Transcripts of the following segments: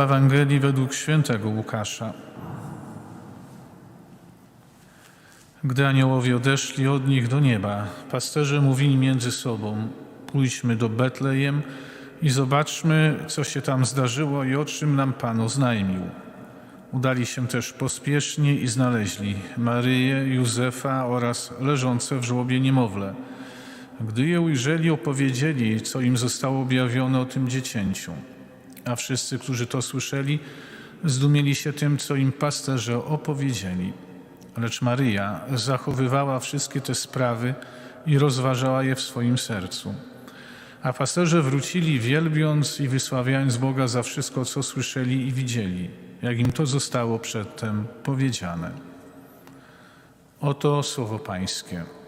Ewangelii według świętego Łukasza. Gdy aniołowie odeszli od nich do nieba, pasterze mówili między sobą: Pójdźmy do Betlejem i zobaczmy, co się tam zdarzyło i o czym nam Pan oznajmił. Udali się też pospiesznie i znaleźli Maryję, Józefa oraz leżące w żłobie niemowlę. Gdy je ujrzeli, opowiedzieli, co im zostało objawione o tym dziecięciu. A wszyscy, którzy to słyszeli, zdumieli się tym, co im pasterze opowiedzieli. Lecz Maryja zachowywała wszystkie te sprawy i rozważała je w swoim sercu. A pasterze wrócili, wielbiąc i wysławiając Boga za wszystko, co słyszeli i widzieli, jak im to zostało przedtem powiedziane. Oto słowo Pańskie.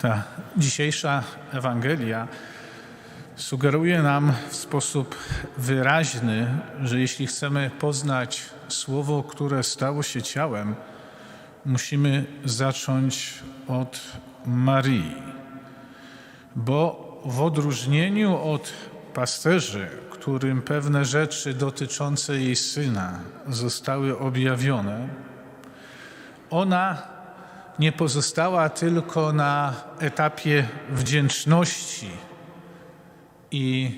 Ta dzisiejsza Ewangelia sugeruje nam w sposób wyraźny, że jeśli chcemy poznać Słowo, które stało się ciałem, musimy zacząć od Marii. Bo w odróżnieniu od pasterzy, którym pewne rzeczy dotyczące jej syna zostały objawione, ona nie pozostała tylko na etapie wdzięczności i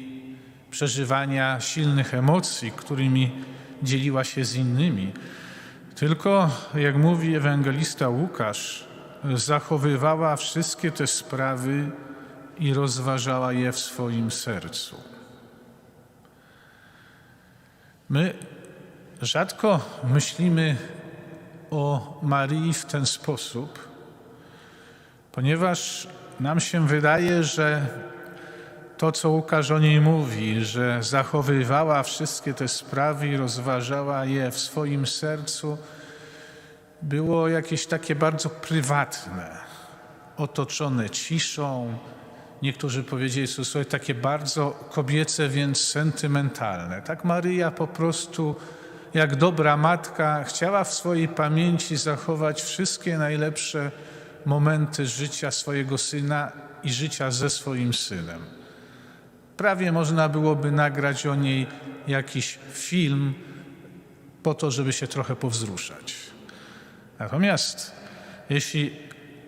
przeżywania silnych emocji, którymi dzieliła się z innymi, tylko, jak mówi ewangelista Łukasz, zachowywała wszystkie te sprawy i rozważała je w swoim sercu. My rzadko myślimy o Marii w ten sposób, ponieważ nam się wydaje, że to, co Łukasz o niej mówi, że zachowywała wszystkie te sprawy i rozważała je w swoim sercu, było jakieś takie bardzo prywatne, otoczone ciszą. Niektórzy powiedzieli, że są takie bardzo kobiece, więc sentymentalne. Tak Maryja po prostu jak dobra matka, chciała w swojej pamięci zachować wszystkie najlepsze momenty życia swojego syna i życia ze swoim synem. Prawie można byłoby nagrać o niej jakiś film po to, żeby się trochę powzruszać. Natomiast jeśli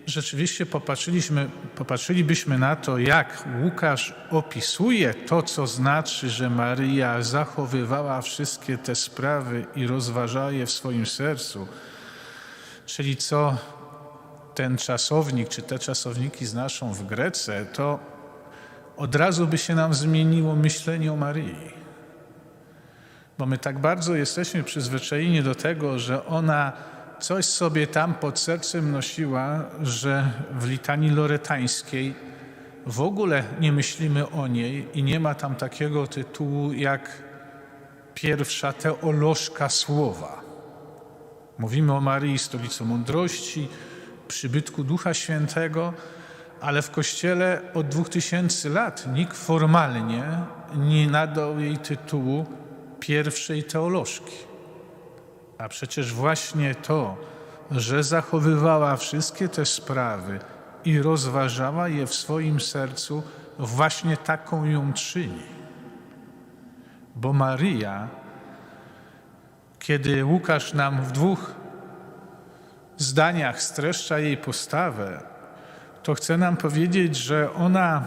rzeczywiście popatrzyliśmy, popatrzylibyśmy na to, jak Łukasz opisuje to, co znaczy, że Maryja zachowywała wszystkie te sprawy i rozważała je w swoim sercu, czyli co ten czasownik, czy te czasowniki znaczą w Grece, to od razu by się nam zmieniło myślenie o Maryi. Bo my tak bardzo jesteśmy przyzwyczajeni do tego, że ona coś sobie tam pod sercem nosiła, że w litanii loretańskiej w ogóle nie myślimy o niej i nie ma tam takiego tytułu jak pierwsza teolożka słowa. Mówimy o Maryi, stolicy mądrości, przybytku Ducha Świętego, ale w Kościele od dwóch tysięcy lat nikt formalnie nie nadał jej tytułu pierwszej teolożki. A przecież właśnie to, że zachowywała wszystkie te sprawy i rozważała je w swoim sercu, właśnie taką ją czyni. Bo Maryja, kiedy Łukasz nam w dwóch zdaniach streszcza jej postawę, to chce nam powiedzieć, że ona,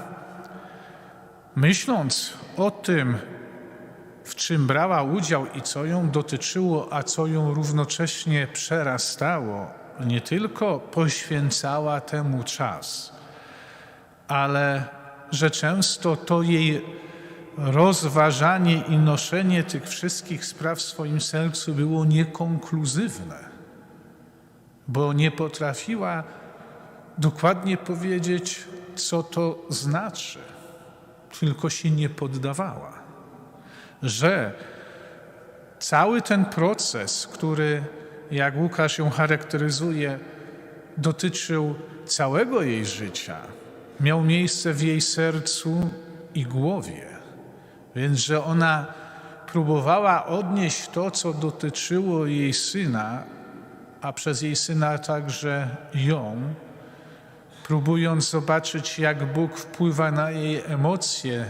myśląc o tym, w czym brała udział i co ją dotyczyło, a co ją równocześnie przerastało, nie tylko poświęcała temu czas, ale że często to jej rozważanie i noszenie tych wszystkich spraw w swoim sercu było niekonkluzywne, bo nie potrafiła dokładnie powiedzieć, co to znaczy, tylko się nie poddawała że cały ten proces, który, jak Łukasz ją charakteryzuje, dotyczył całego jej życia, miał miejsce w jej sercu i głowie. Więc, że ona próbowała odnieść to, co dotyczyło jej syna, a przez jej syna także ją, próbując zobaczyć, jak Bóg wpływa na jej emocje,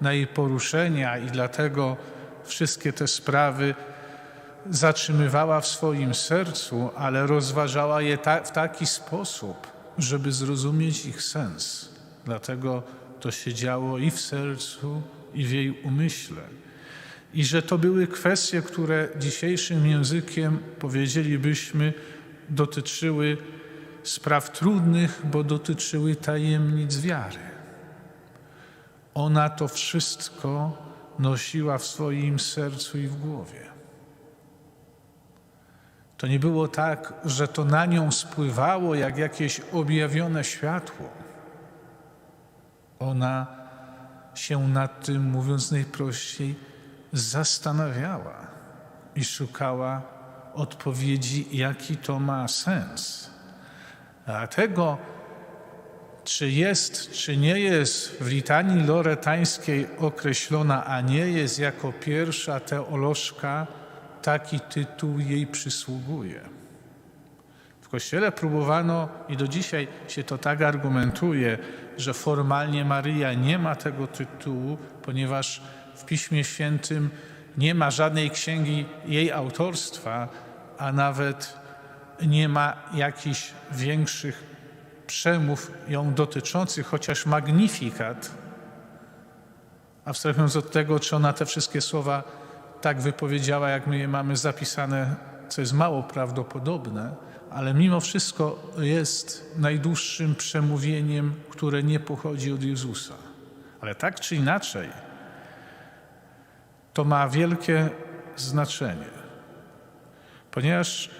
na jej poruszenia, i dlatego wszystkie te sprawy zatrzymywała w swoim sercu, ale rozważała je ta, w taki sposób, żeby zrozumieć ich sens. Dlatego to się działo i w sercu, i w jej umyśle. I że to były kwestie, które dzisiejszym językiem powiedzielibyśmy dotyczyły spraw trudnych, bo dotyczyły tajemnic wiary. Ona to wszystko nosiła w swoim sercu i w głowie. To nie było tak, że to na nią spływało jak jakieś objawione światło. Ona się nad tym, mówiąc najprościej, zastanawiała i szukała odpowiedzi, jaki to ma sens. A tego, czy jest, czy nie jest w litanii loretańskiej określona, a nie jest jako pierwsza teolożka, taki tytuł jej przysługuje. W Kościele próbowano i do dzisiaj się to tak argumentuje, że formalnie Maryja nie ma tego tytułu, ponieważ w Piśmie Świętym nie ma żadnej księgi jej autorstwa, a nawet nie ma jakichś większych przemów ją dotyczących, chociaż magnifikat, abstrahując od tego, czy ona te wszystkie słowa tak wypowiedziała, jak my je mamy zapisane, co jest mało prawdopodobne, ale mimo wszystko jest najdłuższym przemówieniem, które nie pochodzi od Jezusa. Ale tak czy inaczej, to ma wielkie znaczenie, ponieważ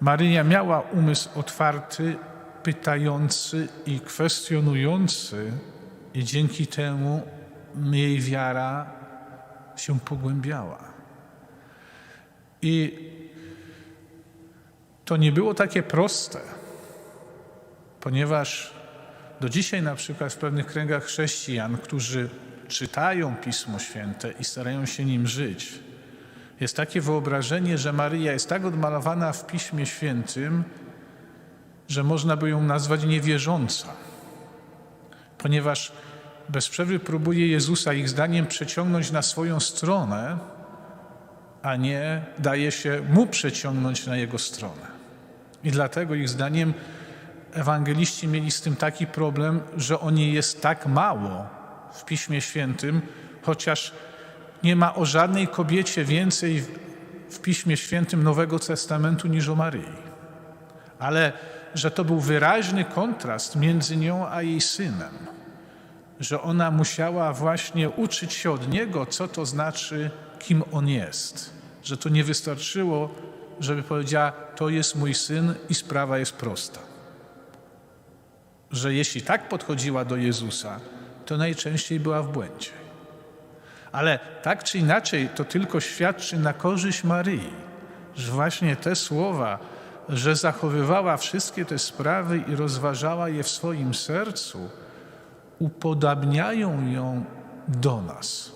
Maryja miała umysł otwarty, pytający i kwestionujący, i dzięki temu jej wiara się pogłębiała. I to nie było takie proste, ponieważ do dzisiaj na przykład w pewnych kręgach chrześcijan, którzy czytają Pismo Święte i starają się nim żyć, jest takie wyobrażenie, że Maryja jest tak odmalowana w Piśmie Świętym, że można by ją nazwać niewierząca, ponieważ bez przerwy próbuje Jezusa ich zdaniem przeciągnąć na swoją stronę, a nie daje się mu przeciągnąć na jego stronę. I dlatego ich zdaniem ewangeliści mieli z tym taki problem, że o niej jest tak mało w Piśmie Świętym, chociaż nie ma o żadnej kobiecie więcej w Piśmie Świętym Nowego Testamentu niż o Maryi. Ale że to był wyraźny kontrast między nią a jej synem, że ona musiała właśnie uczyć się od niego, co to znaczy, kim on jest, że to nie wystarczyło, żeby powiedziała: To jest mój syn i sprawa jest prosta. Że jeśli tak podchodziła do Jezusa, to najczęściej była w błędzie. Ale tak czy inaczej, to tylko świadczy na korzyść Maryi, że właśnie te słowa, że zachowywała wszystkie te sprawy i rozważała je w swoim sercu, upodabniają ją do nas,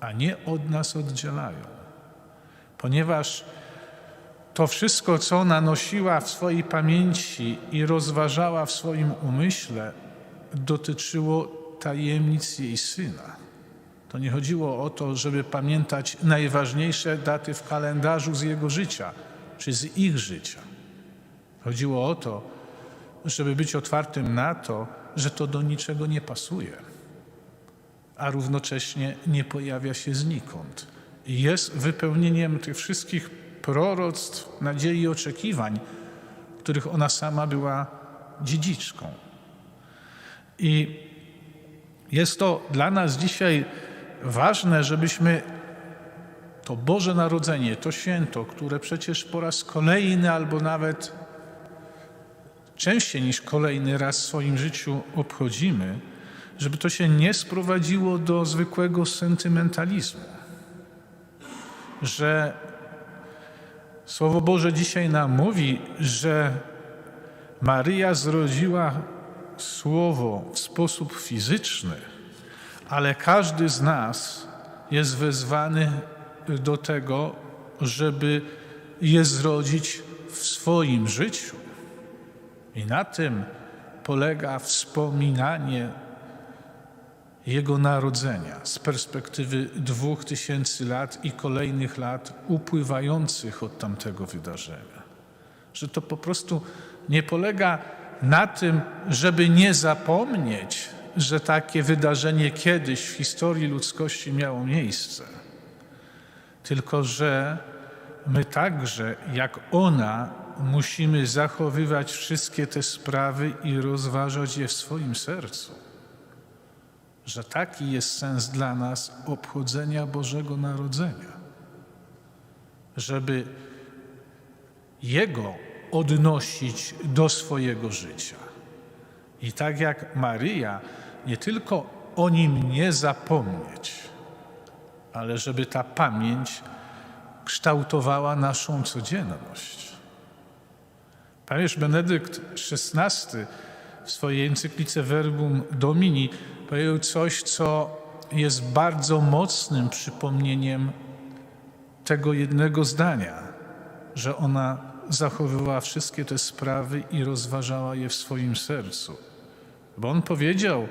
a nie od nas oddzielają. Ponieważ to wszystko, co ona nosiła w swojej pamięci i rozważała w swoim umyśle, dotyczyło tajemnic jej syna. To nie chodziło o to, żeby pamiętać najważniejsze daty w kalendarzu z jego życia, czy z ich życia. Chodziło o to, żeby być otwartym na to, że to do niczego nie pasuje, a równocześnie nie pojawia się znikąd. Jest wypełnieniem tych wszystkich proroctw, nadziei i oczekiwań, których ona sama była dziedziczką. I jest to dla nas dzisiaj ważne, żebyśmy to Boże Narodzenie, to święto, które przecież po raz kolejny albo nawet częściej niż kolejny raz w swoim życiu obchodzimy, żeby to się nie sprowadziło do zwykłego sentymentalizmu. Że Słowo Boże dzisiaj nam mówi, że Maryja zrodziła Słowo w sposób fizyczny, ale każdy z nas jest wezwany do tego, żeby je zrodzić w swoim życiu. I na tym polega wspominanie Jego narodzenia z perspektywy dwóch tysięcy lat i kolejnych lat upływających od tamtego wydarzenia. Że to po prostu nie polega na tym, żeby nie zapomnieć, że takie wydarzenie kiedyś w historii ludzkości miało miejsce, tylko że my także, jak ona, musimy zachowywać wszystkie te sprawy i rozważać je w swoim sercu. Że taki jest sens dla nas obchodzenia Bożego Narodzenia. Żeby Jego odnosić do swojego życia. I tak jak Maryja, nie tylko o nim nie zapomnieć, ale żeby ta pamięć kształtowała naszą codzienność. Papież Benedykt XVI w swojej encyklice Verbum Domini powiedział coś, co jest bardzo mocnym przypomnieniem tego jednego zdania, że ona zachowywała wszystkie te sprawy i rozważała je w swoim sercu. Bo on powiedział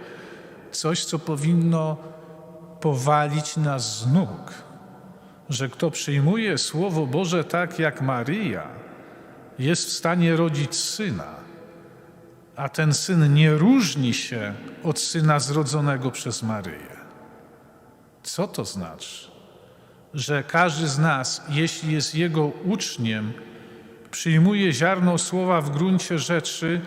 coś, co powinno powalić nas z nóg, że kto przyjmuje Słowo Boże tak jak Maryja, jest w stanie rodzić syna, a ten syn nie różni się od syna zrodzonego przez Maryję. Co to znaczy? Że każdy z nas, jeśli jest jego uczniem, przyjmuje ziarno słowa w gruncie rzeczy,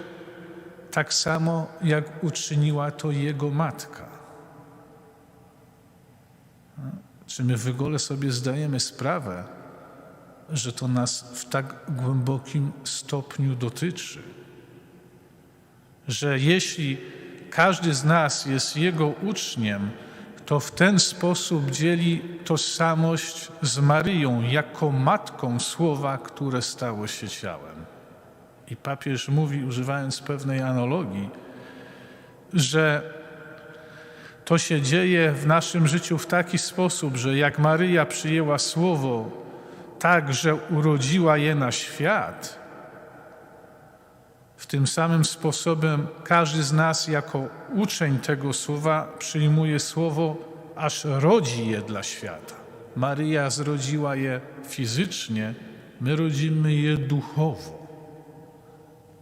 tak samo jak uczyniła to jego matka. Czy my w ogóle sobie zdajemy sprawę, że to nas w tak głębokim stopniu dotyczy? Że jeśli każdy z nas jest jego uczniem, to w ten sposób dzieli tożsamość z Maryją jako matką słowa, które stało się ciałem. I papież mówi, używając pewnej analogii, że to się dzieje w naszym życiu w taki sposób, że jak Maryja przyjęła słowo tak, że urodziła je na świat, w tym samym sposobem każdy z nas jako uczeń tego słowa przyjmuje słowo, aż rodzi je dla świata. Maryja zrodziła je fizycznie, my rodzimy je duchowo.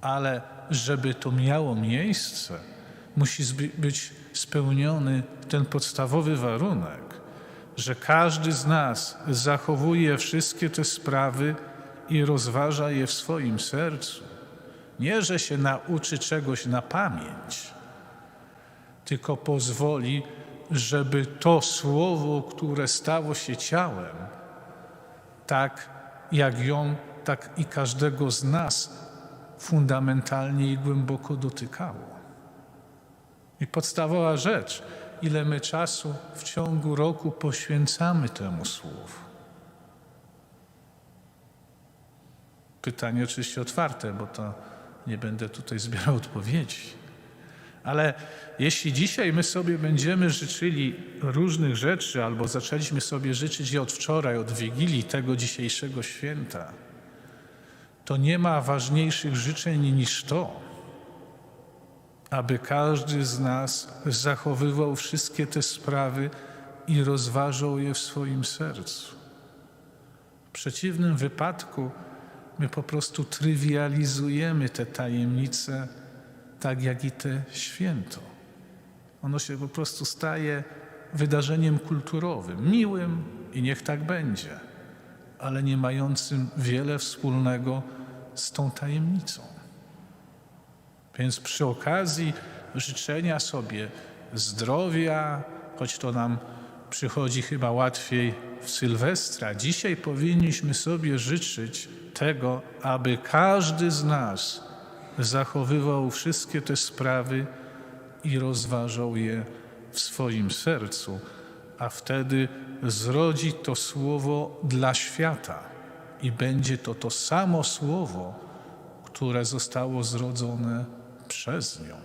Ale żeby to miało miejsce, musi być spełniony ten podstawowy warunek, że każdy z nas zachowuje wszystkie te sprawy i rozważa je w swoim sercu. Nie, że się nauczy czegoś na pamięć, tylko pozwoli, żeby to słowo, które stało się ciałem, tak jak ją, tak i każdego z nas fundamentalnie i głęboko dotykało. I podstawowa rzecz, ile my czasu w ciągu roku poświęcamy temu słowu. Pytanie oczywiście otwarte, bo to nie będę tutaj zbierał odpowiedzi. Ale jeśli dzisiaj my sobie będziemy życzyli różnych rzeczy, albo zaczęliśmy sobie życzyć je od wczoraj, od wigilii tego dzisiejszego święta, to nie ma ważniejszych życzeń niż to, aby każdy z nas zachowywał wszystkie te sprawy i rozważał je w swoim sercu. W przeciwnym wypadku my po prostu trywializujemy te tajemnice, tak jak i te święto. Ono się po prostu staje wydarzeniem kulturowym, miłym i niech tak będzie, ale nie mającym wiele wspólnego z tą tajemnicą. Więc przy okazji życzenia sobie zdrowia, choć to nam przychodzi chyba łatwiej w Sylwestra, dzisiaj powinniśmy sobie życzyć tego, aby każdy z nas zachowywał wszystkie te sprawy i rozważał je w swoim sercu, a wtedy zrodzi to słowo dla świata i będzie to to samo słowo, które zostało zrodzone przez nią.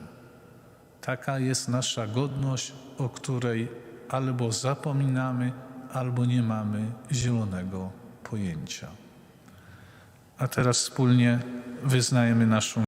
Taka jest nasza godność, o której albo zapominamy, albo nie mamy zielonego pojęcia. A teraz wspólnie wyznajemy naszą